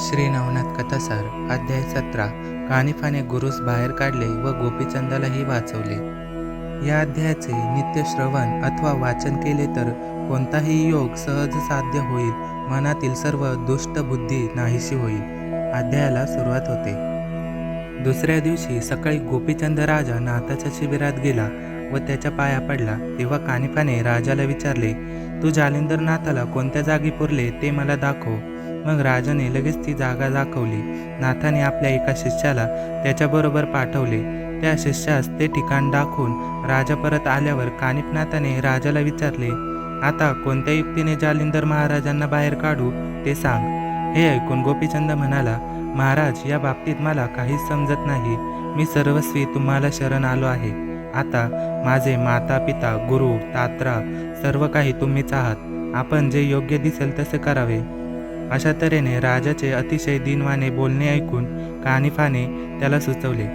श्री नवनाथ कथासार अध्याय सतरा. कानिफाने गुरुस बाहेर काढले व गोपीचंदालाही वाचवले. या अध्यायाचे नित्य श्रवण अथवा वाचन केले तर कोणताही योग सहज साध्य होईल. मनातील सर्व दुष्ट बुद्धी नाहीशी होईल. अध्यायाला सुरुवात होते. दुसऱ्या दिवशी सकाळी गोपीचंद राजा नाथाच्या शिबिरात गेला व त्याच्या पाया पडला. तेव्हा कानिफाने राजाला विचारले तू जालिंदर नाथाला कोणत्या जागी पुरले ते मला दाखव. मग राजाने लगेच ती जागा दाखवली. नाथाने आपल्या एका शिष्याला त्याच्याबरोबर पाठवले. त्या शिष्यास ते ठिकाण दाखवून राजा परत आल्यावर कानिपनाथाने राजाला विचारले आता कोणत्या युक्तीने जालिंदर महाराजांना बाहेर काढू ते सांग. हे ऐकून गोपीचंद म्हणाला महाराज या बाबतीत मला काहीच समजत नाही. मी सर्वस्वी तुम्हाला शरण आलो आहे. आता माझे माता पिता गुरु तात्रा सर्व काही तुम्हीच आहात. आपण जे योग्य दिसेल तसे करावे. अशा तऱ्हेने राजाचे अतिशय दिनवाने बोलणे ऐकून कानिफाने त्याला सुचवले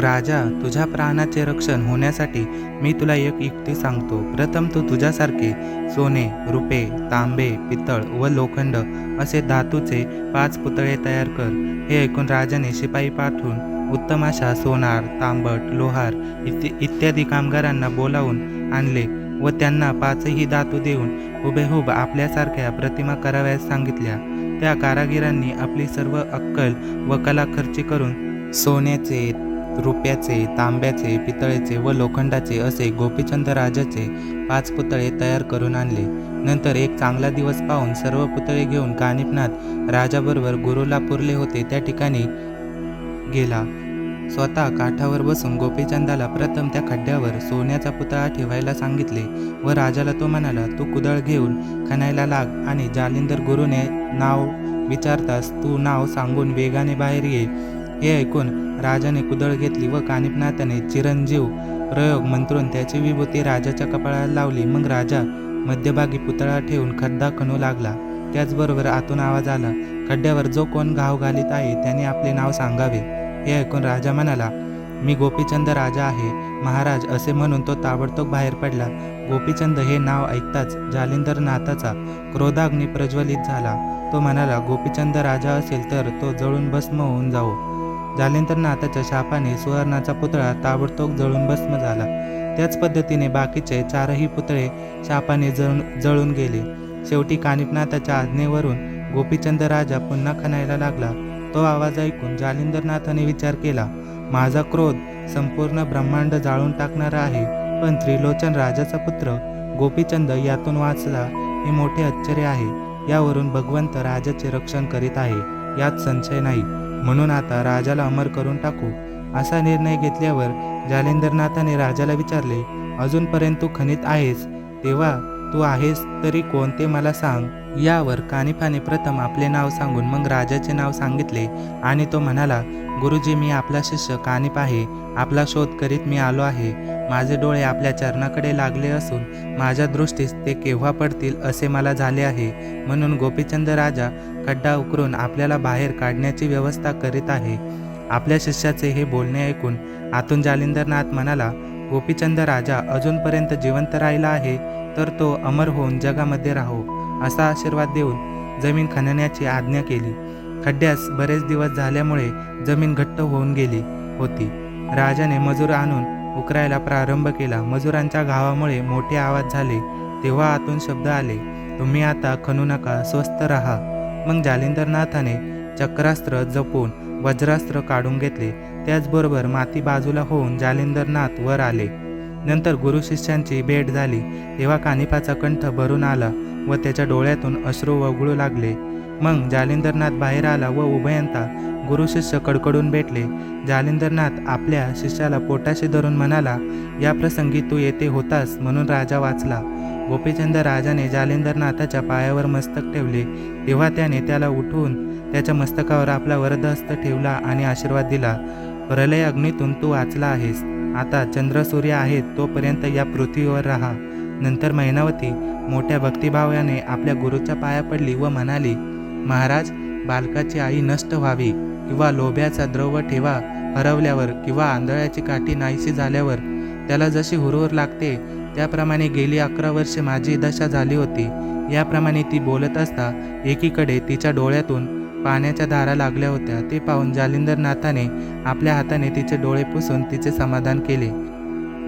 राजा तुझ्या प्राणाचे रक्षण होण्यासाठी मी तुला एक युक्ती सांगतो. प्रथम तू तुझ्यासारखे सोने रुपे तांबे पितळ व लोखंड असे धातूचे पाच पुतळे तयार कर. हे ऐकून राजाने शिपाई पाठवून उत्तम अशा सोनार तांबट लोहार इत्य इत्यादी कामगारांना बोलावून आणले. व त्यांना पाचही धातू देऊन हुबेहूब आपल्यासारख्या प्रतिमा कराव्यास सांगितल्या. त्या कारागिरांनी आपली सर्व अक्कल व कला खर्ची करून सोन्याचे रुपयाचे तांब्याचे पितळेचे व लोखंडाचे असे गोपीचंद राजाचे पाच पुतळे तयार करून आणले. नंतर एक चांगला दिवस पाहून सर्व पुतळे घेऊन कानिपनाथ राजाबरोबर गुरुला पुरले होते. त्या ठिकाणी गेला. स्वतः काठावर बसून गोपीचंदाला प्रथम त्या खड्ड्यावर सोन्याचा पुतळा ठेवायला सांगितले व राजाला तो म्हणाला तू कुदळ घेऊन खणायला लाग आणि जालिंदर गुरुने नाव विचारतास तू नाव सांगून वेगाने बाहेर ये. हे ऐकून राजाने कुदळ घेतली व कानिपनाथाने चिरंजीव प्रयोग मंत्रून त्याची विभूती राजाच्या कपाळाला लावली. मग राजा मध्यभागी पुतळा ठेवून खड्डा खणू लागला. त्याचबरोबर आतून आवाज आला खड्ड्यावर जो कोण घाव घालीत आहे त्याने आपले नाव सांगावे. हे ऐकून राजा म्हणाला मी गोपीचंद राजा आहे महाराज असे म्हणून तो ताबडतोब बाहेर पडला. गोपीचंद हे नाव ऐकताच जालिंदर नाथाचा क्रोधाग्नी प्रज्वलित झाला. तो म्हणाला गोपीचंद राजा असेल तर तो जळून भस्म होऊन जावो. जालिंदर नाथाच्या शापाने सुवर्णाचा पुतळा ताबडतोब जळून भस्म झाला. त्याच पद्धतीने बाकीचे चारही पुतळे शापाने जळून जळून गेले. शेवटी कानिपनाथाच्या आज्ञेवरून गोपीचंद राजा पुन्हा खणायला लागला. तो आवाज ऐकून जालिंदरनाथाने विचार केला माझा क्रोध संपूर्ण ब्रह्मांड जाळून टाकणारा आहे पण त्रिलोचन राजाचा पुत्र गोपीचंद यातून वाचला हे मोठे आश्चर्य आहे. यावरून भगवंत राजाचे रक्षण करीत आहे यात संशय नाही. म्हणून आता राजाला अमर करून टाकू. असा निर्णय घेतल्यावर जालिंदरनाथाने राजाला विचारले अजूनपर्यंत तू खनित आहेस? तेव्हा तू आहेस तरी कोण ते मला सांग? यावर कानिफाने प्रथम आपले नाव सांगून मग राजाचे नाव सांगितले आणि तो म्हणाला गुरुजी मी आपला शिष्य कानिप आहे. आपला शोध करीत मी आलो आहे. माझे डोळे आपल्या चरणाकडे लागले असून माझ्या दृष्टीस ते केव्हा पडतील असे मला झाले आहे. म्हणून गोपीचंद राजा खड्डा उकरून आपल्याला बाहेर काढण्याची व्यवस्था करीत आहे. आपल्या शिष्याचे हे बोलणे ऐकून आतून जालिंदरनाथ म्हणाला गोपीचंद राजा अजूनपर्यंत जिवंत राहिला आहे? तर तो अमर होऊन जगामध्ये राहो असा आशीर्वाद देऊन जमीन खणण्याची आज्ञा केली. खड्ड्यास बरेच दिवस झाल्यामुळे जमीन घट्ट होऊन गेली होती. राजाने मजूर आणून उकरायला प्रारंभ केला. मजुरांच्या घावामुळे मोठे आवाज झाले. तेव्हा आतून शब्द आले तुम्ही आता खणू नका स्वस्थ राहा. मग जालिंदरनाथाने चक्रास्त्र जपून वज्रास्त्र काढून घेतले. त्याचबरोबर माती बाजूला होऊन जालिंदरनाथ वर आले. नंतर गुरु शिष्यांची भेट झाली. तेव्हा कानिपाचा कंठ भरून आला व त्याच्या डोळ्यातून अश्रू वगळू लागले. मग जालिंदरनाथ बाहेर आला व उभयंता गुरु शिष्य कडकडून भेटले. जालिंदरनाथ आपल्या शिष्याला पोटाशी धरून म्हणाला या प्रसंगी तू येथे होतास म्हणून राजा वाचला. गोपीचंद राजाने जालिंदरनाथाच्या पायावर मस्तक ठेवले. तेव्हा त्याने त्याला उठवून त्याच्या मस्तकावर आपला वरदहस्त ठेवला आणि आशीर्वाद दिला. प्रलय अग्नीतून तू वाचला आहेस. आता चंद्र सूर्य आहेत तोपर्यंत या पृथ्वीवर राहा. नंतर महिनावती मोठ्या भक्तिभावाने आपल्या गुरुच्या पाया पडली व म्हणाली महाराज बालकाची आई नष्ट व्हावी किंवा लोभ्याचा द्रव ठेवा हरवल्यावर किंवा आंधळ्याची काठी नाहीशी झाल्यावर त्याला जशी हुरहुर लागते त्याप्रमाणे गेली अकरा वर्षे माझी दशा झाली होती. याप्रमाणे ती बोलत असता एकीकडे तिच्या डोळ्यातून पाण्याच्या धारा लागल्या होत्या. ते पाहून जालिंदर नाथाने आपल्या हाताने तिचे डोळे पुसून तिचे समाधान केले.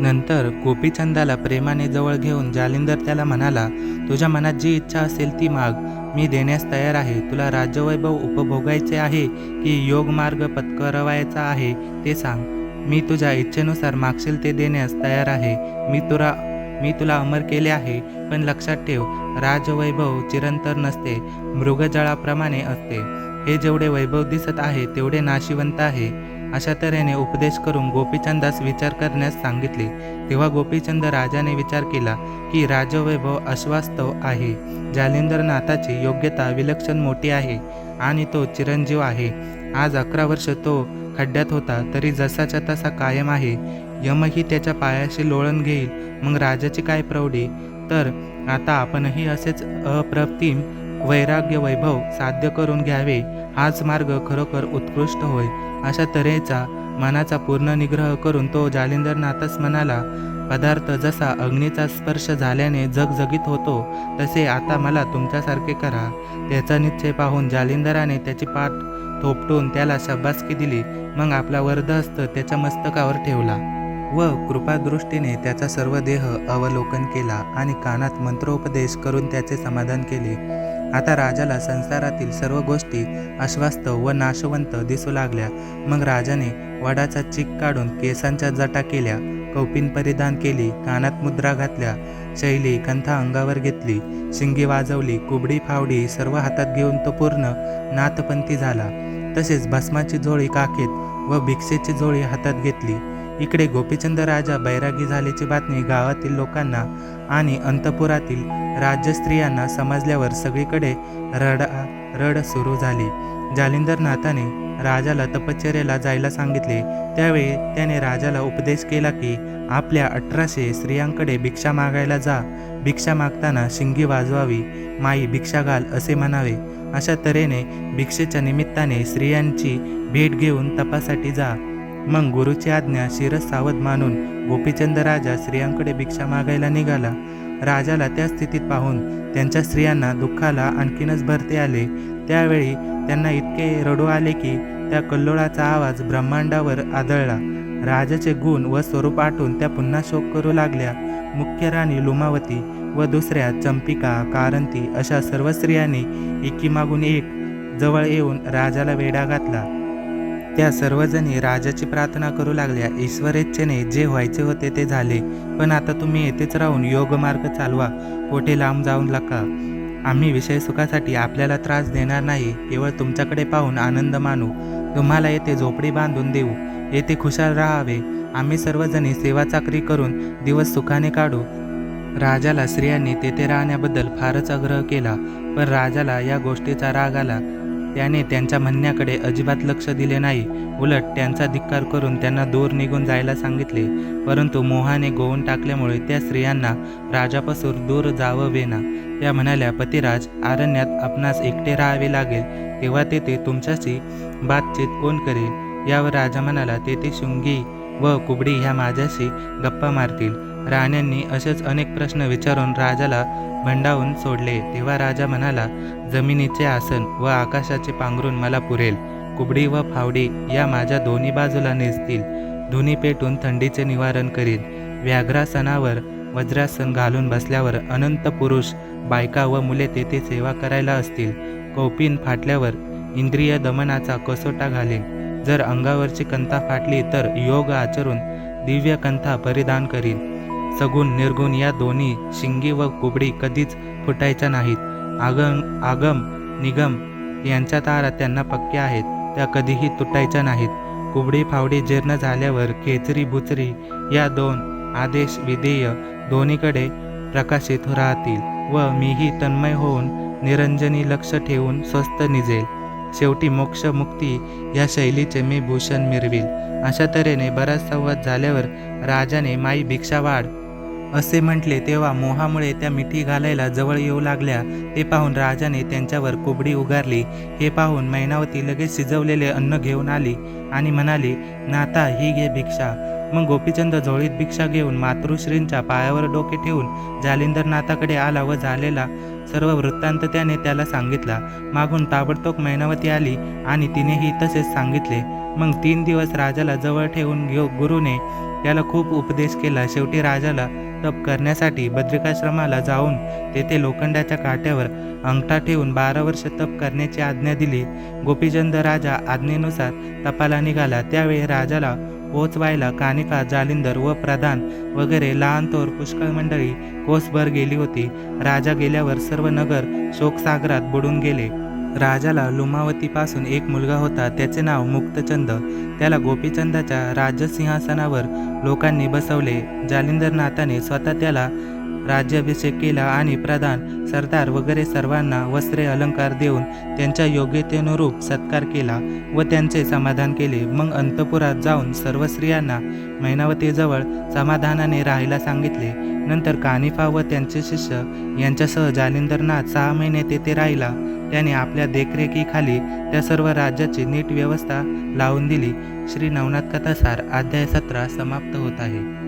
नंतर गोपीचंदाला प्रेमाने जवळ घेऊन जालिंदर त्याला म्हणाला तुझ्या मनात जी इच्छा असेल ती माग. मी देण्यास तयार आहे. तुला राज्यवैभव उपभोगायचे आहे की योग मार्ग पत्करवायचा आहे ते सांग. मी तुझ्या इच्छेनुसार मागशील ते देण्यास तयार आहे. मी तुला मी तुला अमर केले आहे पण लक्षात ठेव राजवैभव चिरंतर नसते मृगजळाप्रमाणे असते. हे जेवढे वैभव दिसत आहे तेवढे नाशिवंत आहे. अशा तऱ्हेने उपदेश करून गोपीचंदास विचार करण्यास सांगितले. तेव्हा गोपीचंद राजाने विचार केला की राजवैभव अश्वास्तव आहे. जालिंदरनाथाची योग्यता विलक्षण मोठी आहे आणि तो चिरंजीव आहे. आज अकरा वर्ष तो खड्ड्यात होता तरी जसाच्या तसा कायम आहे. यमही त्याच्या पायाशी लोळण घेईल. मग राजाची काय प्रौढी? तर आता आपणही असेच अप्रतिम वैराग्य वैभव साध्य करून घ्यावे. हाच मार्ग खरोखर उत्कृष्ट होय. अशा तऱ्हेचा मनाचा पूर्ण निग्रह करून तो जालिंदरनाथच म्हणाला पदार्थ जसा अग्नीचा स्पर्श झाल्याने जगजगीत होतो तसे आता मला तुमच्यासारखे करा. त्याचा निश्चय पाहून जालिंदराने त्याची पाठ थोपटून त्याला शब्बासकी दिली. मग आपला वरदहस्त त्याच्या मस्तकावर ठेवला. व कृपादृष्टीने त्याचा सर्व देह अवलोकन केला आणि कानात मंत्रोपदेश करून त्याचे समाधान केले. आता राजाला संसारातील सर्व गोष्टी अश्वास्तव व नाशवंत दिसू लागल्या. मग राजाने वडाचा चिक काढून केसांच्या जटा केल्या कौपिन परिधान केली कानात मुद्रा घातल्या शैली कंथा अंगावर घेतली शिंगी वाजवली कुबडी फावडी सर्व हातात घेऊन तो पूर्ण नाथपंथी झाला. तसेच भस्माची झोळी काखेत व भिक्षेची झोळी हातात घेतली. इकडे गोपीचंद राजा बैरागी झाल्याची बातमी गावातील लोकांना आणि अंतपुरातील राज्यस्त्रियांना समजल्यावर सगळीकडे रडा रड सुरू झाली. जालिंदरनाथाने राजाला तपश्चर्याला जायला सांगितले. त्यावेळी त्याने राजाला उपदेश केला की आपल्या अठराशे स्त्रियांकडे भिक्षा मागायला जा. भिक्षा मागताना शिंगी वाजवावी. माई भिक्षा घाल असे म्हणावे. अशा तऱ्हेने भिक्षेच्या निमित्ताने स्त्रियांची भेट घेऊन तपासाठी जा. मग गुरुची आज्ञा शिरस सावध मानून गोपीचंद राजा स्त्रियांकडे भिक्षा मागायला निघाला. राजाला त्या स्थितीत पाहून त्यांच्या स्त्रियांना दुःखाला आणखीनच भरते आले. त्यावेळी त्यांना इतके रडू आले की त्या कल्लोळाचा आवाज ब्रह्मांडावर आदळला. राजाचे गुण व स्वरूप आटून त्या पुन्हा शोक करू लागल्या. मुख्य राणी लुमावती व दुसऱ्या चंपिका कारंती अशा सर्व स्त्रियांनी एकीमागून एक जवळ येऊन राजाला वेढा घातला. त्या सर्वजणी राजाची प्रार्थना करू लागल्या. ईश्वरेच्छेने जे व्हायचे होते ते झाले. पण आता तुम्ही येथेच राहून योगमार्ग चालवा. कोठे लांब जाऊन नका. आम्ही विषय सुखासाठी आपल्याला त्रास देणार नाही. केवळ तुमच्याकडे पाहून आनंद मानू. तुम्हाला येथे झोपडी बांधून देऊ. येथे खुशाल राहावे. आम्ही सर्वजणी सेवा चाकरी करून दिवस सुखाने काढू. राजाला स्त्रियांनी तेथे राहण्याबद्दल फारच आग्रह केला. पण राजाला या गोष्टीचा राग आला. त्याने त्यांच्या म्हणण्याकडे अजिबात लक्ष दिले नाही. उलट त्यांचा धिक्कार करून त्यांना दूर निघून जायला सांगितले. परंतु मोहाने गोवून टाकल्यामुळे त्या स्त्रियांना राजापासून दूर जावं वेना. त्या म्हणाल्या पतिराज आरण्यात आपणास एकटे राहावे लागेल. तेव्हा तेथे तुमच्याशी बातचीत कोण करेल? यावर राजा म्हणाला तेथे शुंगी व कुबडी ह्या माझ्याशी गप्पा मारतील. राण्यांनी असेच अनेक प्रश्न विचारून राजाला भंडावून सोडले. तेव्हा राजा म्हणाला जमिनीचे आसन व आकाशाचे पांघरून मला पुरेल. कुबडी व फावडी या माझ्या दोन्ही बाजूला नेसतील. धुनी पेटून थंडीचे निवारण करील व्याघ्रासनावर वज्रासन घालून बसल्यावर अनंत पुरुष बायका व मुले तेथे सेवा करायला असतील. कौपिन फाटल्यावर इंद्रिय दमनाचा कसोटा घालेल जर अंगावरची कंथा फाटली तर योग आचरून दिव्य कंथा परिधान करील सगुण निर्गुण या दोन्ही शिंगी व कुबडी कधीच फुटायच्या नाहीत. आगम आगम निगम यांच्या तारा त्यांना पक्क्या आहेत त्या कधीही तुटायच्या नाहीत. कुबडी फावडी जीर्ण झाल्यावर खेचरी बुचरी या दोन आदेश विधेय दोन्हीकडे प्रकाशित राहतील व मीही तन्मय होऊन निरंजनी लक्ष ठेवून स्वस्त निजेल. शेवटी मोक्ष मुक्ती या शैलीचे मी भूषण मिरविल. अशा तऱ्हेने बराच संवाद झाल्यावर राजाने माई भिक्षा वाढ. असे म्हटले तेव्हा मोहामुळे त्या मिठी घालायला जवळ येऊ लागल्या. ते पाहून राजाने त्यांच्यावर कुबडी उगारली. हे पाहून मैनावती लगेच शिजवलेले अन्न घेऊन आली आणि म्हणाली नाता ही घे भिक्षा. मग गोपीचंद झोळीत भिक्षा घेऊन मातृश्रींच्या पायावर डोके ठेवून जालिंदरनाथाकडे आला व झालेला सर्व वृत्तांत त्याने त्याला सांगितला. मागून ताबडतोब मैनावती आली आणि तिनेही तसेच सांगितले. मग तीन दिवस राजाला जवळ ठेवून घेऊ गुरुने त्याला खूप उपदेश केला. शेवटी राजाला तप करण्यासाठी बद्रिकाश्रमाला जाऊन तेथे लोखंडाच्या काट्यावर अंगठा ठेवून बारा वर्ष तप करण्याची आज्ञा दिली. गोपीचंद राजा आज्ञेनुसार तपाला निघाला. त्यावेळी राजाला पोचवायला कानिका जालिंदर व प्रधान वगैरे लहानतोर पुष्कळ मंडळी कोसभर गेली होती. राजा गेल्यावर सर्व नगर शोकसागरात बुडून गेले. राजाला लुमावतीपासून एक मुलगा होता त्याचे नाव मुक्तचंद. त्याला गोपीचंदाच्या राजसिंहासनावर लोकांनी बसवले. जालिंदरनाथाने स्वतः त्याला राज्याभिषेक केला आणि प्रधान सरदार वगैरे सर्वांना वस्त्रे अलंकार देऊन त्यांच्या योग्यतेनुरूप सत्कार केला व त्यांचे समाधान केले. मग अंतपुरात जाऊन सर्व स्त्रियांना मैनावतीजवळ समाधानाने राहायला सांगितले. नंतर कानिफा व त्यांचे शिष्य यांच्यासह जालिंदरनाथ सहा महिने तेथे राहिला. त्याने आपल्या देखरेखीखाली त्या सर्व राज्याची नीट व्यवस्था लावून दिली. श्री नवनाथ कथासार अध्याय सतरा समाप्त होत आहे.